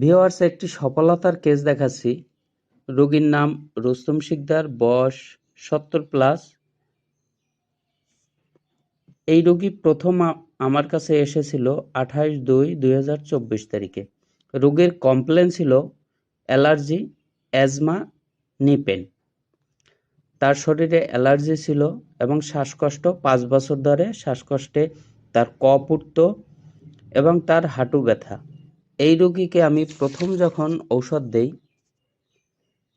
Viewers একটি সফলতার case দেখাচ্ছি। রোগীর নাম রুস্তম শিকদার, বয়স সত্তর প্লাস এই রোগী প্রথম আমার কাছে এসেছিল আঠাশ দুই দুই তারিখে। রোগীর কমপ্লেন ছিল অ্যালার্জি, অ্যাজমা, নিপেন। তার শরীরে অ্যালার্জি ছিল এবং শ্বাসকষ্ট, পাঁচ বছর ধরে শ্বাসকষ্টে তার কপ উঠত এবং তার হাঁটু ব্যথা। এই রোগীকে আমি প্রথম যখন ঔষধ দেই,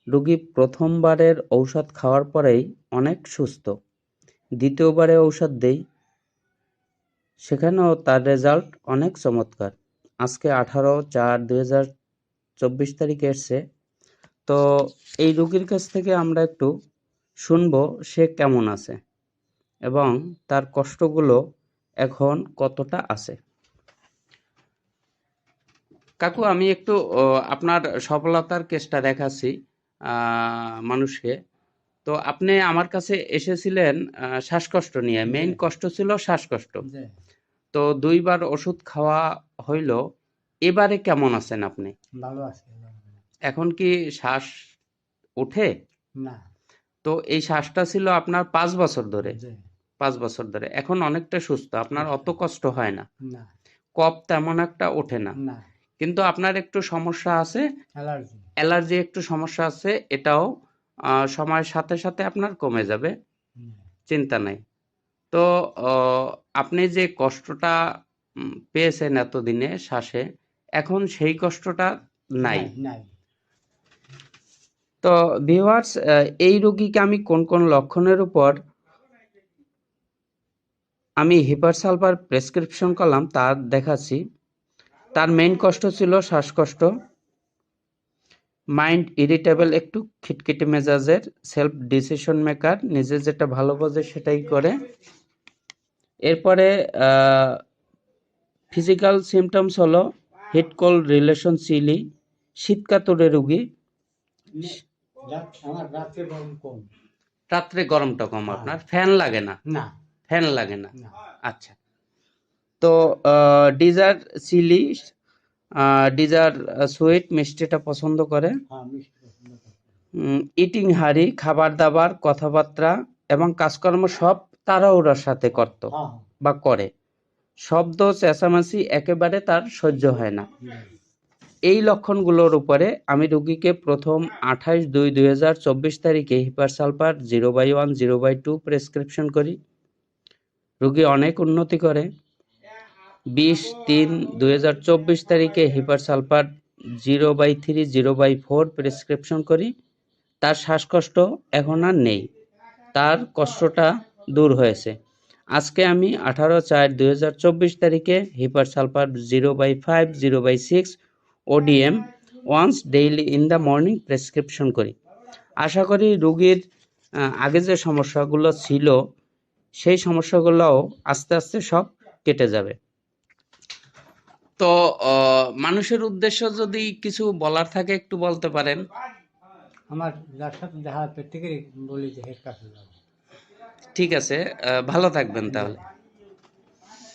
রোগী প্রথমবারের ঔষধ খাওয়ার পরেই অনেক সুস্থ। দ্বিতীয়বারে ঔষধ দেই, সেখানেও তার রেজাল্ট অনেক চমৎকার। আজকে আঠারো চার দুই হাজার চব্বিশ তারিখে এসছে। তো এই রোগীর কাছ থেকে আমরা একটু শুনব সে কেমন আছে এবং তার কষ্টগুলো এখন কতটা আছে। কাকু আমি একটু আপনার সফলতার কেসটা দেখাচ্ছি মানুষকে। তো আপনি আমার কাছে এসেছিলেন শ্বাসকষ্ট নিয়ে। মেইন। কষ্ট ছিল শ্বাসকষ্ট। তো দুইবার ওষুধ খাওয়া হইল এবারে কেমন আছেন আপনি? ভালো আছে এখন কি শ্বাস ওঠে? না। তো এই শ্বাসটা ছিল আপনার পাঁচ বছর ধরে। পাঁচ বছর ধরে। এখন অনেকটা সুস্থ। আপনার অত কষ্ট হয় না। কফ তেমন একটা ওঠে না। না। কিন্তু আপনার একটু সমস্যা আছে অ্যালার্জি। অ্যালার্জি একটু সমস্যা আছে এটাও সময়ের সাথে সাথে আপনার কমে যাবে। চিন্তা নাই। তো আপনি যে কষ্টটা পেয়েছেন এতদিনে শ্বাসে এখন সেই কষ্টটা নাই। তো ভিউয়ার্স এই রোগীকে আমি কোন কোন লক্ষণের উপর আমি হিপার সালফার প্রেসক্রিপশন করলাম তা দেখাচ্ছি। তার মেইন কষ্ট ছিল শ্বাসকষ্ট মাইন্ড ইরিটেবল একটু খিটখিটে মেজাজের সেলফ ডিসিশন মেকার নিজে যেটা ভালো বোঝে সেটাই করে। এরপরে ফিজিক্যাল সিমটমস হলো হিট কোল্ড রিলেশন সিলি শীতকাতরে রুগী রাত্রে গরম রাত্রে গরমটা কম আপনার ফ্যান লাগে না? না। ফ্যান লাগে না। আচ্ছা। তো ডিজার চিলি ডিজার সুইট মিষ্টিটা পছন্দ করে। হ্যাঁ। ইটিং হাড়ি খাবার দাবার কথাবার্তা এবং কাজকর্ম সব তারা তাড়াহুড়ার সাথে করত হ্যাঁ বা করে। শব্দ চেঁচামেচি একেবারে তার সহ্য হয় না। হ্যাঁ, এই লক্ষণগুলোর উপরে আমি রুগীকে প্রথম আঠাশ দুই দুই হাজার চব্বিশ তারিখে hepar sulphur zero by one zero by two prescription করি। রুগী অনেক উন্নতি করে। বিশ তিন দুই তারিখে hepar sulphur zero by three, zero by four prescription করি। তার শ্বাসকষ্ট এখন আর নেই। তার কষ্টটা দূর হয়েছে। আজকে আমি আঠারো চার দুই তারিখে hepar sulphur zero by five, zero by six, ODM, once daily in the morning prescription করি। আশা করি রুগীর আগে যে সমস্যাগুলো ছিল, সেই সমস্যাগুলোও আস্তে আস্তে সব কেটে যাবে। তো আহ, মানুষের উদ্দেশ্য যদি কিছু বলার থাকে একটু বলতে পারেন। আমার যার সাথে দেখা প্রত্যেকেরই বলি যে কাছে ঠিক আছে ভালো থাকবেন তাহলে।